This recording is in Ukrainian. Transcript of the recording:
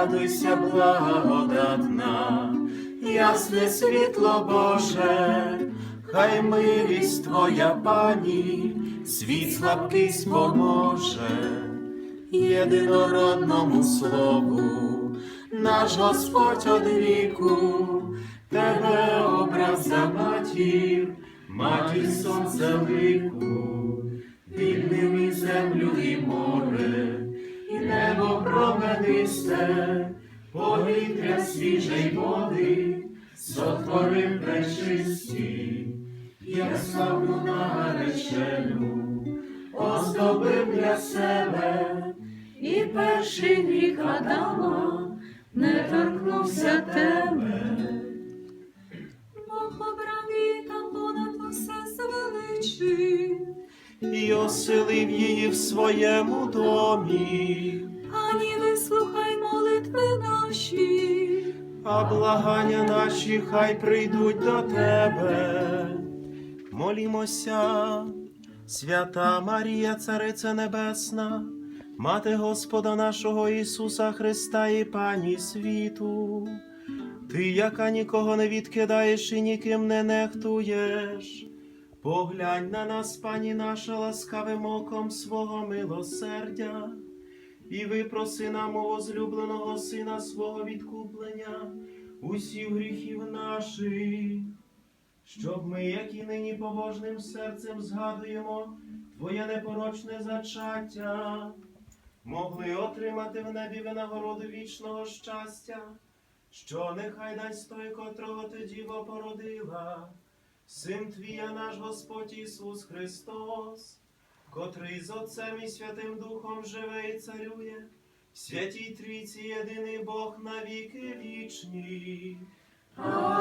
радуйся, благодатна, ясне світло Боже, хай милість Твоя пані, світ слабкий споможе, єдинородному слову, наш Господь од віку, тебе образ за матір, матір сонця лику, вільним і землю, і море, променисте, повітря свіже й води, сотворив пречисті, як славну наречену, оздобив для себе, І перший гріх Адама не торкнувся тебе. Бог обрав її та понад усе звеличив, і оселив її в своєму домі, ані вислухай молитви наші. а благання наші хай прийдуть до тебе. Молімося, свята Марія, Цариця Небесна, Мати Господа нашого Ісуса Христа і Пані світу, Ти, яка нікого не відкидаєш і ніким не нехтуєш. Поглянь на нас, пані наша, ласкавим оком свого милосердя, і випроси нам у возлюбленого Сина свого відкуплення усіх гріхів наших, щоб ми, як і нині побожним серцем згадуємо Твоє непорочне зачаття, могли отримати в небі винагороду вічного щастя, що нехай дасть той, котрого ти діво породила. Син твій, наш Господь Ісус Христос, котрий з Отцем і Святим Духом живе і царює, в святій трійці єдиний Бог навіки вічні. Амінь.